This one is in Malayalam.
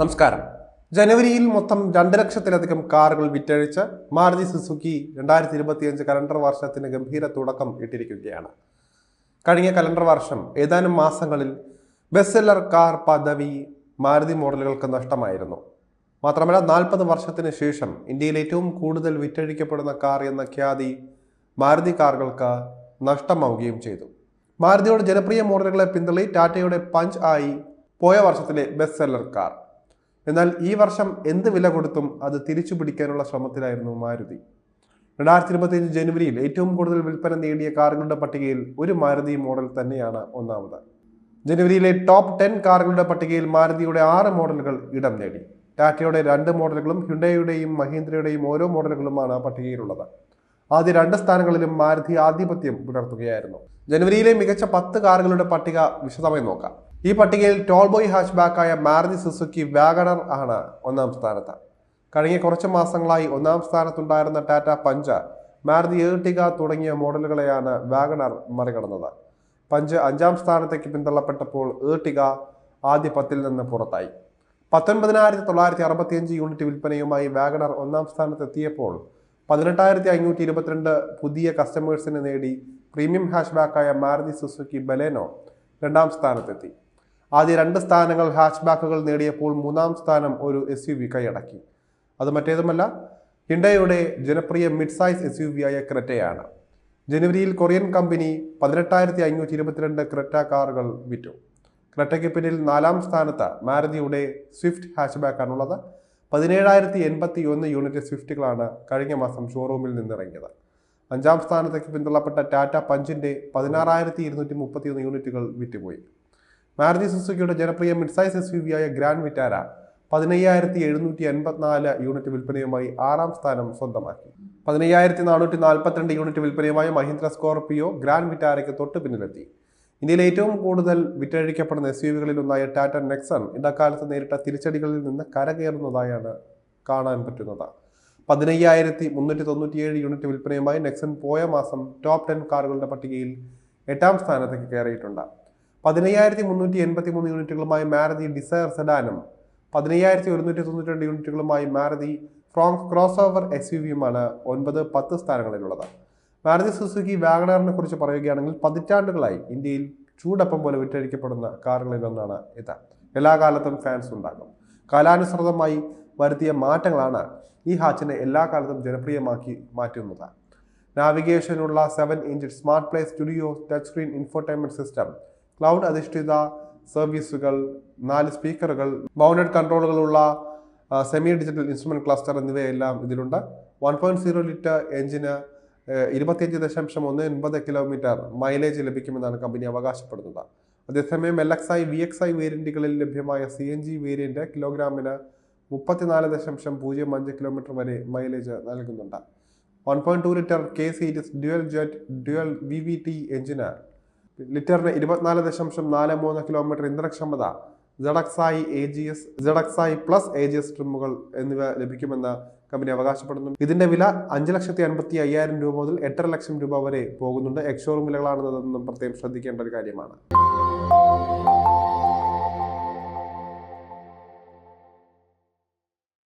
നമസ്കാരം. ജനുവരിയിൽ മൊത്തം രണ്ട് ലക്ഷത്തിലധികം കാറുകൾ വിറ്റഴിച്ച് മാരുതി സുസുക്കി രണ്ടായിരത്തി ഇരുപത്തിയഞ്ച് കലണ്ടർ വർഷത്തിന് ഗംഭീര തുടക്കം ഇട്ടിരിക്കുകയാണ്. കഴിഞ്ഞ കലണ്ടർ വർഷം ഏതാനും മാസങ്ങളിൽ ബെസ്റ്റ് സെല്ലർ കാർ പദവി മാരുതി മോഡലുകൾക്ക് നഷ്ടമായിരുന്നു. മാത്രമല്ല നാൽപ്പത് വർഷത്തിന് ശേഷം ഇന്ത്യയിൽ ഏറ്റവും കൂടുതൽ വിറ്റഴിക്കപ്പെടുന്ന കാർ എന്ന ഖ്യാതി മാരുതി കാറുകൾക്ക് നഷ്ടമാവുകയും ചെയ്തു. മാരുതിയുടെ ജനപ്രിയ മോഡലുകളെ പിന്തള്ളി ടാറ്റയുടെ പഞ്ച് ആയി പോയ വർഷത്തിലെ ബെസ്റ്റ് സെല്ലർ കാർ. എന്നാൽ ഈ വർഷം എന്ത് വില കൊടുത്തും അത് തിരിച്ചു പിടിക്കാനുള്ള ശ്രമത്തിലായിരുന്നു മാരുതി. രണ്ടായിരത്തി ഇരുപത്തിയഞ്ച് ജനുവരിയിൽ ഏറ്റവും കൂടുതൽ വിൽപ്പന നേടിയ കാറുകളുടെ പട്ടികയിൽ ഒരു മാരുതി മോഡൽ തന്നെയാണ് ഒന്നാമത്. ജനുവരിയിലെ ടോപ്പ് ടെൻ കാറുകളുടെ പട്ടികയിൽ മാരുതിയുടെ ആറ് മോഡലുകൾ ഇടം നേടി. ടാറ്റയുടെ രണ്ട് മോഡലുകളും ഹ്യുണ്ടയുടെയും മഹീന്ദ്രയുടെയും ഓരോ മോഡലുകളുമാണ് പട്ടികയിലുള്ളത്. ആദ്യ രണ്ട് സ്ഥാനങ്ങളിലും മാരുതി ആധിപത്യം പുലർത്തുകയായിരുന്നു. ജനുവരിയിലെ മികച്ച പത്ത് കാറുകളുടെ പട്ടിക വിശദമായി നോക്കാം. ഈ പട്ടികയിൽ ടോൾ ബോയ് ഹാച്ച്ബാക്കായ മാരുതി സുസുക്കി വാഗണർ ആണ് ഒന്നാം സ്ഥാനത്ത്. കഴിഞ്ഞ കുറച്ച് മാസങ്ങളായി ഒന്നാം സ്ഥാനത്തുണ്ടായിരുന്ന ടാറ്റ പഞ്ച മാരുതി ഏർട്ടിക തുടങ്ങിയ മോഡലുകളെയാണ് വാഗണർ മറികടന്നത്. പഞ്ച് അഞ്ചാം സ്ഥാനത്തേക്ക് പിന്തള്ളപ്പെട്ടപ്പോൾ ഏർട്ടിക ആദ്യ പത്തിൽ നിന്ന് പുറത്തായി. പത്തൊൻപതിനായിരത്തി തൊള്ളായിരത്തി അറുപത്തിയഞ്ച് യൂണിറ്റ് വിൽപ്പനയുമായി വാഗണർ ഒന്നാം സ്ഥാനത്തെത്തിയപ്പോൾ പതിനെട്ടായിരത്തി അഞ്ഞൂറ്റി ഇരുപത്തിരണ്ട് പുതിയ കസ്റ്റമേഴ്സിനെ നേടി പ്രീമിയം ഹാഷ്ബാക്കായ മാരുതി സുസുക്കി ബലേനോ രണ്ടാം സ്ഥാനത്തെത്തി. ആദ്യ രണ്ട് സ്ഥാനങ്ങൾ ഹാച്ച്ബാക്കുകൾ നേടിയപ്പോൾ മൂന്നാം സ്ഥാനം ഒരു എസ് യു വി കൈയടക്കി. അത് മറ്റേതുമല്ല ഹിണ്ടയുടെ ജനപ്രിയ mid size S U V ആയ ക്രെറ്റയാണ്. ജനുവരിയിൽ കൊറിയൻ കമ്പനി പതിനെട്ടായിരത്തി അഞ്ഞൂറ്റി ഇരുപത്തിരണ്ട് ക്രെറ്റ കാറുകൾ വിറ്റു. ക്രെറ്റയ്ക്ക് പിന്നിൽ നാലാം സ്ഥാനത്ത് മാരുതിയുടെ സ്വിഫ്റ്റ് ഹാച്ച്ബാക്കാണുള്ളത് പതിനേഴായിരത്തി എൺപത്തി ഒന്ന് യൂണിറ്റ് സ്വിഫ്റ്റുകളാണ് കഴിഞ്ഞ മാസം ഷോറൂമിൽ നിന്നിറങ്ങിയത്. അഞ്ചാം സ്ഥാനത്തേക്ക് പിന്തള്ളപ്പെട്ട ടാറ്റ പഞ്ചിന്റെ പതിനാറായിരത്തി ഇരുന്നൂറ്റി മുപ്പത്തി ഒന്ന് യൂണിറ്റുകൾ വിറ്റുപോയി. മാരുതി സുസുക്കിയുടെ ജനപ്രിയ മിഡ്സൈസ് എസ് യു വി ആയ ഗ്രാൻഡ് വിറ്റാര പതിനയ്യായിരത്തി എഴുന്നൂറ്റി എൺപത്തിനാല് യൂണിറ്റ് വിൽപ്പനയുമായി ആറാം സ്ഥാനം സ്വന്തമാക്കി. പതിനയ്യായിരത്തി നാനൂറ്റി നാൽപ്പത്തിരണ്ട് യൂണിറ്റ് വിൽപ്പനയുമായി മഹീന്ദ്ര സ്കോർപിയോ ഗ്രാൻഡ് വിറ്റാരയ്ക്ക് തൊട്ട് പിന്നിലെത്തി. ഇന്ത്യയിൽ ഏറ്റവും കൂടുതൽ വിറ്റഴിക്കപ്പെടുന്ന എസ് യു വികളിൽ ഒന്നായ ടാറ്റ നെക്സൺ ഇടക്കാലത്ത് നേരിട്ട തിരിച്ചടികളിൽ നിന്ന് കരകയറുന്നതായാണ് കാണാൻ പറ്റുന്നത്. പതിനയ്യായിരത്തി മുന്നൂറ്റി തൊണ്ണൂറ്റിയേഴ് യൂണിറ്റ് വിൽപ്പനയുമായി നെക്സൺ പോയ മാസം ടോപ്പ് ടെൻ കാറുകളുടെ പട്ടികയിൽ എട്ടാം സ്ഥാനത്തേക്ക് കയറിയിട്ടുണ്ട്. പതിനയ്യായിരത്തി മുന്നൂറ്റി എൺപത്തി മൂന്ന് യൂണിറ്റുകളുമായി മാരുതി ഡിസയർ സെഡാനും പതിനയ്യായിരത്തി ഒരുന്നൂറ്റി തൊണ്ണൂറ്റി രണ്ട് യൂണിറ്റുകളുമായി Maruti Fronx crossover S U വിയുമാണ് ഒൻപത് പത്ത് സ്ഥാനങ്ങളിലുള്ളത്. മാരുതി സുസുക്കി വാഗണറിനെ കുറിച്ച് പറയുകയാണെങ്കിൽ പതിറ്റാണ്ടുകളായി ഇന്ത്യയിൽ ചൂടപ്പം പോലെ വിറ്റഴിക്കപ്പെടുന്ന കാറുകളിൽ നിന്നാണ് ഇത്. എല്ലാ കാലത്തും ഫാൻസ് ഉണ്ടാകും. കാലാനുസൃതമായി വരുത്തിയ മാറ്റങ്ങളാണ് ഈ ഹാച്ചിനെ എല്ലാ കാലത്തും ജനപ്രിയമാക്കി മാറ്റുന്നത്. നാവിഗേഷനുള്ള seven inch smart play studio touch screen infotainment system cloud അധിഷ്ഠിത സർവീസുകൾ നാല് സ്പീക്കറുകൾ മൗണ്ടഡ് കൺട്രോളുകളുള്ള സെമി ഡിജിറ്റൽ ഇൻസ്ട്രുമെന്റ് ക്ലസ്റ്റർ എന്നിവയെല്ലാം ഇതിലുണ്ട്. വൺ പോയിന്റ് സീറോ ലിറ്റർ എഞ്ചിന് ഇരുപത്തിയഞ്ച് ദശാംശം ഒന്ന് ഒൻപത് കിലോമീറ്റർ മൈലേജ് ലഭിക്കുമെന്നാണ് കമ്പനി അവകാശപ്പെടുന്നത്. അതേസമയം L X I V X I വേരിയന്റുകളിൽ ലഭ്യമായ സി എൻ ജി വേരിയന്റ് കിലോഗ്രാമിന് മുപ്പത്തിനാല് ദശാംശം പൂജ്യം അഞ്ച് കിലോമീറ്റർ വരെ മൈലേജ് നൽകുന്നുണ്ട്. One point two litre K series dual jet dual V V T എഞ്ചിന് ലിറ്ററിന് ഇരുപത്തിനാല് ദശാംശം നാല് മൂന്ന് കിലോമീറ്റർ ഇന്ധനക്ഷമത ജഡക്സായി എ ജി എസ് ജഡക്സായി പ്ലസ് എ ജി എസ് ട്രിമ്മുകൾ എന്നിവ ലഭിക്കുമെന്ന് കമ്പനി അവകാശപ്പെടുന്നു. ഇതിന്റെ വില അഞ്ച് ലക്ഷത്തി അൻപത്തി അയ്യായിരം രൂപ മുതൽ എട്ടര ലക്ഷം രൂപ വരെ പോകുന്നുണ്ട്. എക്സ്ഷോറൂം വിലകളാണെന്നതെന്നും പ്രത്യേകം ശ്രദ്ധിക്കേണ്ട ഒരു കാര്യമാണ്.